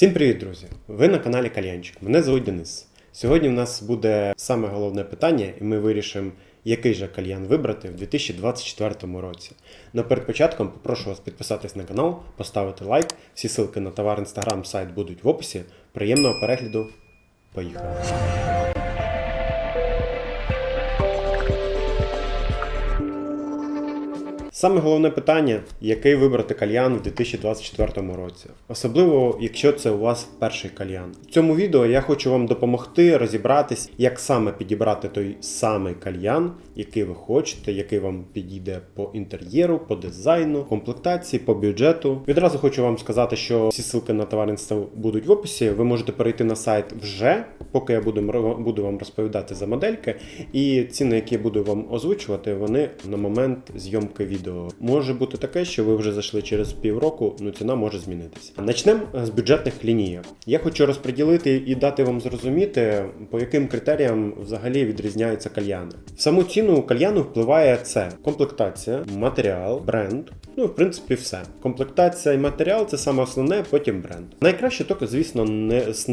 Всім привіт, друзі! Ви на каналі Кальянчик. Мене звуть Денис. Сьогодні в нас буде саме головне питання, і ми вирішимо, який же кальян вибрати в 2024 році. Но перед початком попрошу вас підписатись на канал, поставити лайк. Всі ссылки на товар, інстаграм, сайт будуть в описі. Приємного перегляду. Поїхали! Саме головне питання, який вибрати кальян в 2024 році, особливо якщо це у вас перший кальян. В цьому відео я хочу вам допомогти розібратись, як саме підібрати той самий кальян, який ви хочете, який вам підійде по інтер'єру, по дизайну, комплектації, по бюджету. Відразу хочу вам сказати, що всі ссылки на товариство будуть в описі. Ви можете перейти на сайт вже, поки я буду, буду вам розповідати за модельки. І ціни, які я буду вам озвучувати, вони на момент зйомки відео. Може бути таке, що ви вже зайшли через півроку, ну ціна може змінитися. Почнемо з бюджетних лінійок. Я хочу розподілити і дати вам зрозуміти, по яким критеріям взагалі відрізняються кальяни. В саму ціну кальяну впливає це комплектація, матеріал, бренд. Ну, в принципі, все. Комплектація і матеріал це саме основне, потім бренд. Найкраще тільки, звісно, не з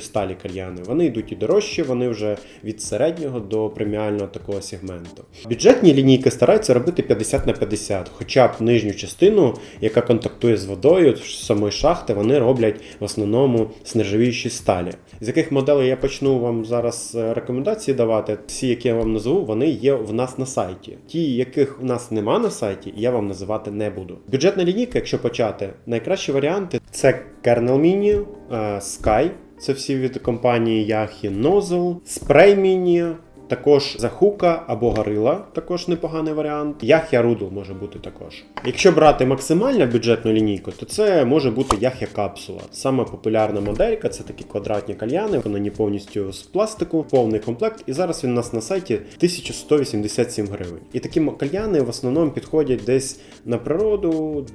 сталі кальяни. Вони йдуть і дорожчі, вони вже від середнього до преміального такого сегменту. Бюджетні лінійки стараються робити 50 на 50, хоча б нижню частину, яка контактує з водою, самої шахти, вони роблять в основному з нержавіючі сталі. З яких моделей я почну вам зараз е, рекомендації давати, всі, які я вам назву, вони є в нас на сайті. Ті, яких в нас нема на сайті, я вам називати не буду. Бюджетна лінійка, якщо почати, найкращі варіанти це Kernel Mini, е, Sky, це всі від компанії Yahi Nozzle, Spray Mini, також Захука або Горила, також непоганий варіант. Яхя Рудл може бути також. Якщо брати максимально бюджетну лінійку, то це може бути Яхя Капсула. Саме популярна моделька це такі квадратні кальяни, вони повністю з пластику, повний комплект. І зараз він у нас на сайті 1187 гривень. І такі кальяни в основному підходять десь на природу.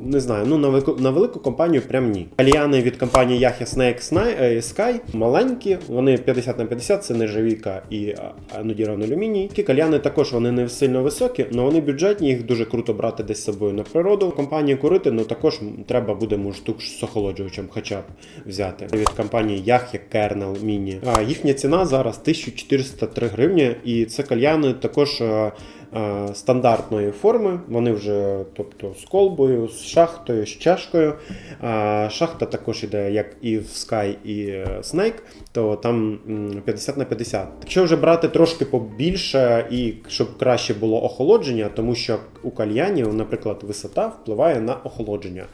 Не знаю, ну на велику, на велику компанію прям ні. Кальяни від компанії Yahya Snake е, Sky маленькі, вони 50 на 50, це нержавійка і а, анодірований алюміній. Ті кальяни також вони не сильно високі, але вони бюджетні, їх дуже круто брати десь з собою на природу. Компанії курити, ну також треба буде може, штук з охолоджувачем хоча б взяти. Від компанії Yahya Kernel Mini. А, їхня ціна зараз 1403 гривні, і це кальяни також. Е, стандартної форми. Вони вже, тобто, з колбою, з шахтою, з чашкою. Шахта також іде, як і в Sky, і е, Snake, то там 50 на 50. Якщо вже брати трошки побільше і щоб краще було охолодження, тому що у кальянів, наприклад, висота впливає на охолодження.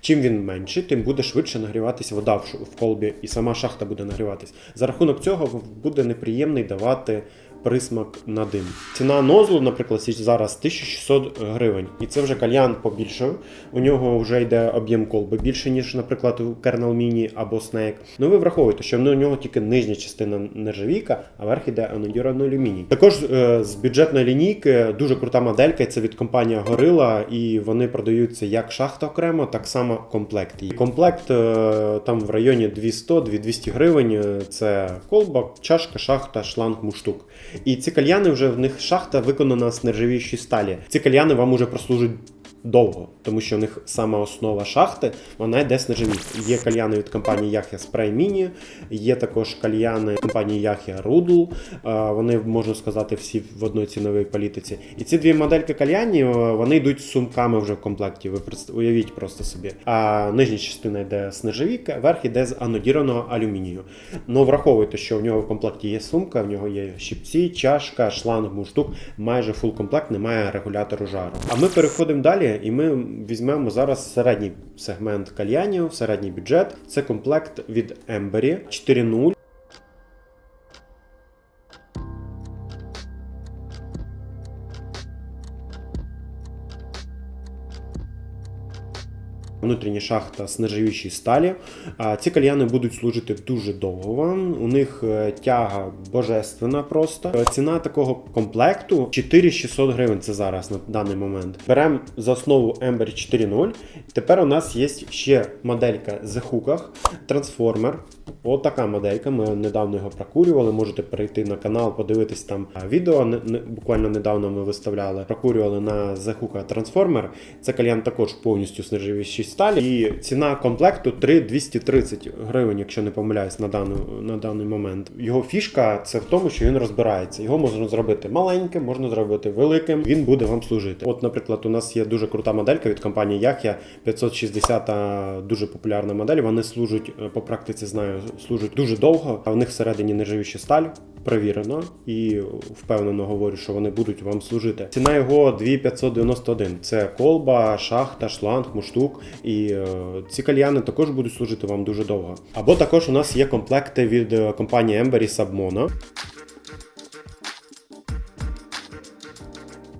Чим він менший, тим буде швидше нагріватися вода в колбі, і сама шахта буде нагріватись. За рахунок цього буде неприємний давати присмак на дим. Ціна нозлу, наприклад, зараз 1600 гривень. І це вже кальян побільшав. У нього вже йде об'єм колби більше, ніж, наприклад, у Kernel Mini або Snake. Ну ви враховуєте, що у нього тільки нижня частина нержавійка, а верх іде анодірований алюміній. Також е, з бюджетної лінійки дуже крута моделька. Це від компанії Gorilla, і вони продаються як шахта окремо, так само комплект. І комплект е, там в районі 200-200 гривень. Е, Це колба, чашка, шахта, шланг, муштук. І ці кальяни вже в них шахта виконана з нержавіючої сталі. Ці кальяни вам уже прослужать довго, тому що в них сама основа шахти, вона йде з. Є кальяни від компанії Yahya Spray Mini, є також кальяни компанії Yahya Rudel, е, вони можна сказати всі в одній ціновій політиці. І ці дві модельки кальянів, е, вони йдуть сумками вже в комплекті. Ви уявіть просто собі. А нижня частина йде з нержавійки, верх йде з анодірованого алюмінію. Ну враховуйте, що в нього в комплекті є сумка, в нього є щипці, чашка, шланг, муштук, майже фул комплект, немає регулятору жару. А ми переходимо далі, і ми візьмемо зараз середній сегмент кальянів, середній бюджет. Це комплект від Ембері 4.0. Внутрішня шахта з нержавіючої сталі. Ці кальяни будуть служити дуже довго вам. У них е, тяга божественна просто. Е, Ціна такого комплекту 4600 гривень. Це зараз на даний момент. Беремо за основу Ember 4.0. Тепер у нас є ще моделька з хуках, трансформер. От моделька. Ми недавно його прокурювали. Можете перейти на канал, подивитись там відео. Не- не- Буквально недавно ми виставляли, прокурювали на Hook Transformer. Це кальян також повністю з нержавіючої сталі, і ціна комплекту 3230 гривень, якщо не помиляюсь на дану на даний момент. Його фішка це в тому, що він розбирається. Його можна зробити маленьким, можна зробити великим. Він буде вам служити. От, наприклад, у нас є дуже крута моделька від компанії Yahya 560 дуже популярна модель. Вони служать е, по практиці, знаю, служать дуже довго. А в них всередині нержавіюча сталь. Перевірено і впевнено говорю, що вони будуть вам служити. Ціна його 2591. Це колба, шахта, шланг, муштук. Е, ці кальяни також будуть служити вам дуже довго. Або також у нас є комплекти від е, компанії Ember і.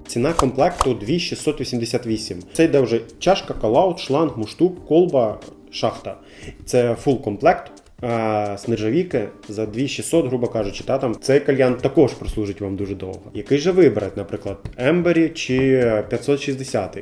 Ціна комплекту 2688. Це йде вже чашка, калаут, шланг, муштук, колба, шахта. Це фул комплект. З нержавійки за 2600, грубо кажучи, та там цей кальян також прослужить вам дуже довго. Який же вибрати, наприклад, Ембері чи 560?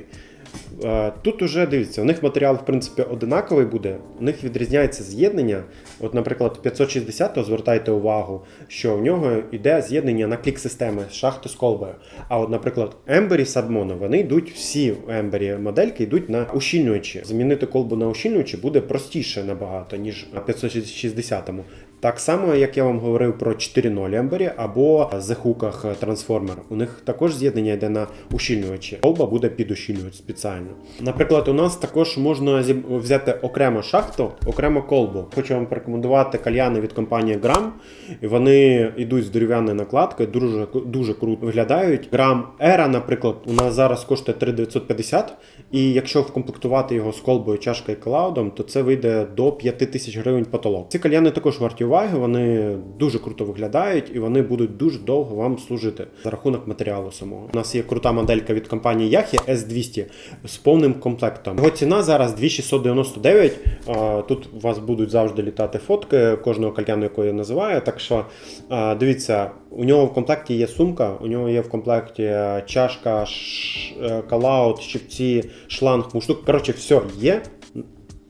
Е, Тут уже дивіться, у них матеріал, в принципі, одинаковий буде, у них відрізняється з'єднання. От, наприклад, 560 то звертайте увагу, що в нього йде з'єднання на клік-системи з шахти з колбою. А от, наприклад, Ембері Садмоно, вони йдуть всі Ембері модельки йдуть на ущільнювачі. Змінити колбу на ущільнювачі буде простіше набагато, ніж на 560-му. Так само, як я вам говорив про 4.0 Ембері або зехуках трансформер. У них також з'єднання йде на ущільнювачі. Колба буде під ущільнювач спеціально. Наприклад, у нас також можна взяти окремо шахту, окремо колбу. Хочу вам порекомендувати кальяни від компанії Gram. Вони йдуть з дерев'яною накладкою, дуже дуже круто виглядають. Грам Era, наприклад, у нас зараз коштує 3950, і якщо вкомплектувати його з колбою, чашкою і клаудом, то це вийде до 5000 гривень потолок. Ці кальяни також варті уваги, вони дуже круто виглядають і вони будуть дуже довго вам служити за рахунок матеріалу самого. У нас є крута моделька від компанії Yahya S200 з повним комплектом. Його ціна зараз 2699. Тут у вас будуть завжди літати фотки кожного кальяну, якого я називаю. Так що дивіться, у нього в комплекті є сумка, у нього є в комплекті е, чашка, ш- е, калаут, щипці, шланг, муштук. Коротше, все є.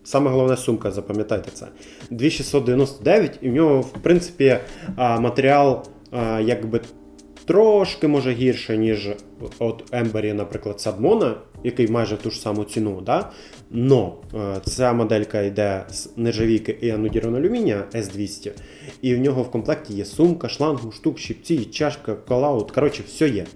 Саме головне сумка, запам'ятайте це. 2699, і в нього, в принципі, матеріал якби трошки може гірше, ніж от Ембері, наприклад, Садмона, який майже ту ж саму ціну. Да? Но ця моделька йде з нержавійки і анодірного алюмінія S200, і в нього в комплекті є сумка, шланг, штук, щипці, чашка, колаут. Коротше, все є.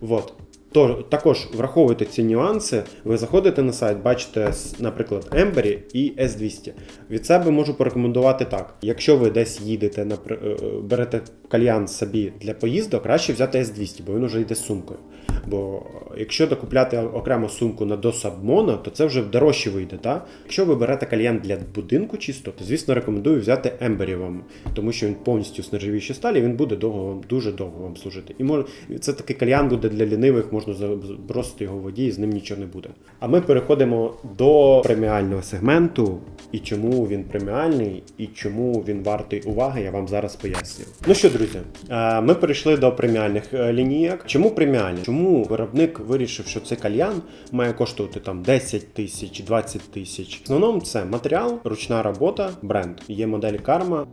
Вот. То, також враховуйте ці нюанси. Ви заходите на сайт, бачите, наприклад, Ember і S200. Від себе можу порекомендувати так: якщо ви десь їдете, е, е, берете кальян собі для поїздок, краще взяти S200, бо він вже йде з сумкою. Бо якщо докупляти окремо сумку на до Сабмона, то це вже дорожче вийде. Та? Якщо ви берете кальян для будинку чисто, то звісно рекомендую взяти Ембері вам, тому що він повністю з нержавіючої сталі, він буде довго вам, дуже довго вам служити. І мож... це такий кальян буде для лінивих, можна забросити його в воді, і з ним нічого не буде. А ми переходимо до преміального сегменту, і чому він преміальний, і чому він вартий уваги, я вам зараз поясню. Ну що, друзі, е, ми перейшли до преміальних е, лінійок. Чому преміальні? Чому виробник вирішив, що цей кальян має коштувати там 10 тисяч, 20 тисяч? В основному це матеріал, ручна робота, бренд. Є модель Karma.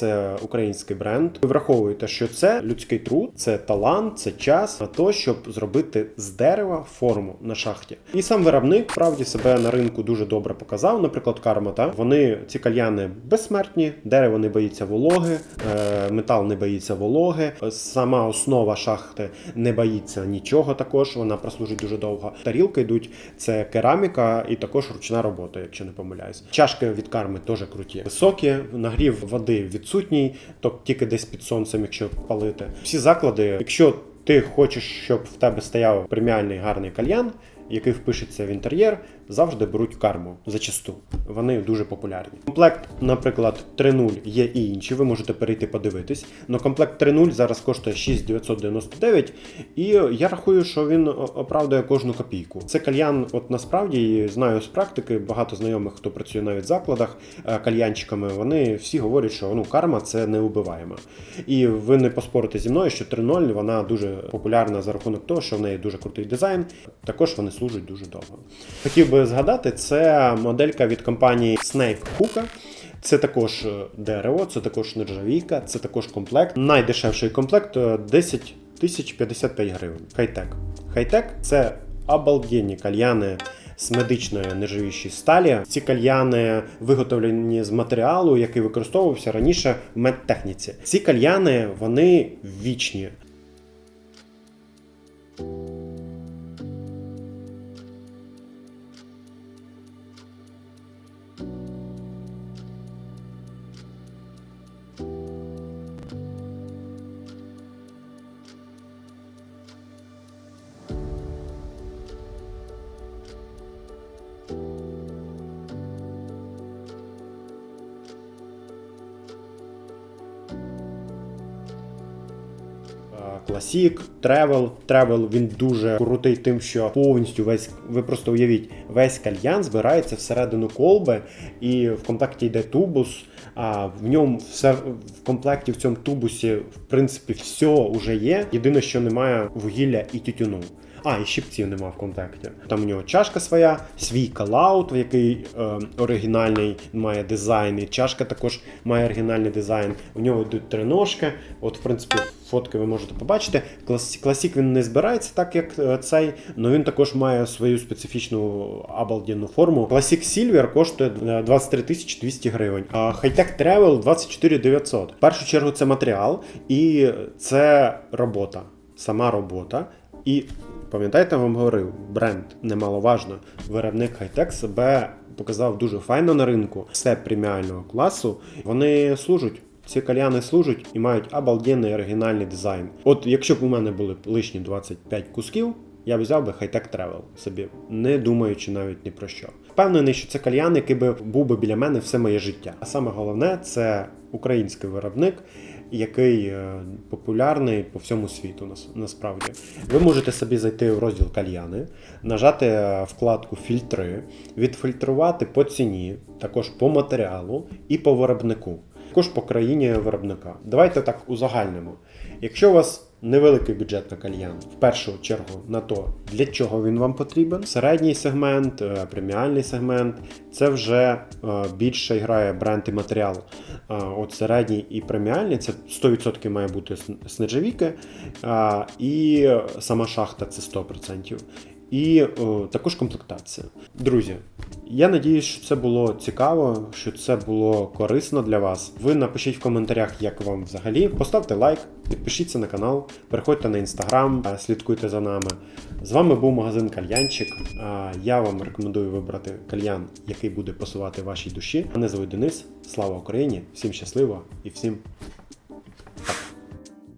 Це український бренд. Ви враховуєте, що це людський труд, це талант, це час на то, щоб зробити з дерева форму на шахті. І сам виробник справді себе на ринку дуже добре показав. Наприклад, карма та вони ці кальяни безсмертні, дерево не боїться вологи, е, метал не боїться вологи. Сама основа шахти не боїться нічого. Також вона прослужить дуже довго. Тарілки йдуть це кераміка і також ручна робота, якщо не помиляюсь. Чашки від карми теж круті. Високі, нагрів води відсутній, тобто тільки десь під сонцем, якщо палити. Всі заклади, якщо ти хочеш, щоб в тебе стояв преміальний гарний кальян. який впишеться в інтер'єр, завжди беруть карму зачасту. Вони дуже популярні. Комплект, наприклад, 3.0 є і інші. Ви можете перейти подивитись. Но комплект 3.0 зараз коштує 6999, і я рахую, що він оправдує кожну копійку. Це кальян, от насправді знаю з практики, багато знайомих, хто працює навіть в закладах е, кальянчиками. Вони всі говорять, що ну карма це неубиваєма. І ви не поспорите зі мною, що 3.0 вона дуже популярна за рахунок того, що в неї дуже крутий дизайн. Також вони служать дуже довго. Хотів би згадати, це моделька від компанії Snake Hookah. Це також е, дерево, це також нержавійка, це також комплект. Найдешевший комплект е, 10 тисяч 55 гривень. Хай-тек. Хай-тек це обалденні кальяни з медичної нержавіючої сталі. Ці кальяни виготовлені з матеріалу, який використовувався раніше в медтехніці. Ці кальяни вони вічні. Класік, тревел. Тревел він дуже крутий тим, що повністю весь, ви просто уявіть, весь кальян збирається всередину колби, і в комплекті йде тубус. А в ньому все в комплекті в цьому тубусі, в принципі, все вже є. Єдине, що немає вугілля і тютюну. А, і щипців нема в комплекті. Там у нього чашка своя, свій калаут, який е, оригінальний має дизайн, і чашка також має оригінальний дизайн. У нього йдуть три ножки. От, в принципі, фотки ви можете побачити. Класік він не збирається так, як е, цей, але він також має свою специфічну обалденну форму. Класік Silver коштує е, 23 тисячі 200 гривень, а Hightech Travel 24 900. В першу чергу це матеріал і це робота, сама робота. І пам'ятаєте, я вам говорив, бренд немаловажно. Виробник Hightech себе показав дуже файно на ринку. Все преміального класу. Вони служать. Ці кальяни служать і мають обалденний оригінальний дизайн. От якщо б у мене були лишні 25 кусків, я б взяв би Hightech Travel собі, не думаючи навіть ні про що. Впевнений, що це кальян, який би був би біля мене все моє життя. А саме головне це український виробник, який е, популярний по всьому світу нас- насправді. Ви можете собі зайти в розділ кальяни, нажати е, вкладку фільтри, відфільтрувати по ціні, також по матеріалу і по виробнику, також по країні виробника. Давайте так узагальнимо. Якщо у вас невеликий бюджет на кальян, в першу чергу на то, для чого він вам потрібен, середній сегмент, е, преміальний сегмент, це вже е, більше грає бренд і матеріал. Е, От середній і преміальний це 100% має бути с- з нержавійки, а, і сама шахта це 100%. І о, також комплектація. Друзі, я надіюсь, що це було цікаво, що це було корисно для вас. Ви напишіть в коментарях, як вам взагалі. Поставте лайк, підпишіться на канал, переходьте на інстаграм, е, слідкуйте за нами. З вами був магазин Кальянчик. Я вам рекомендую вибрати кальян, який буде пасувати вашій душі. Мене звуть Денис. Слава Україні! Всім щасливо і всім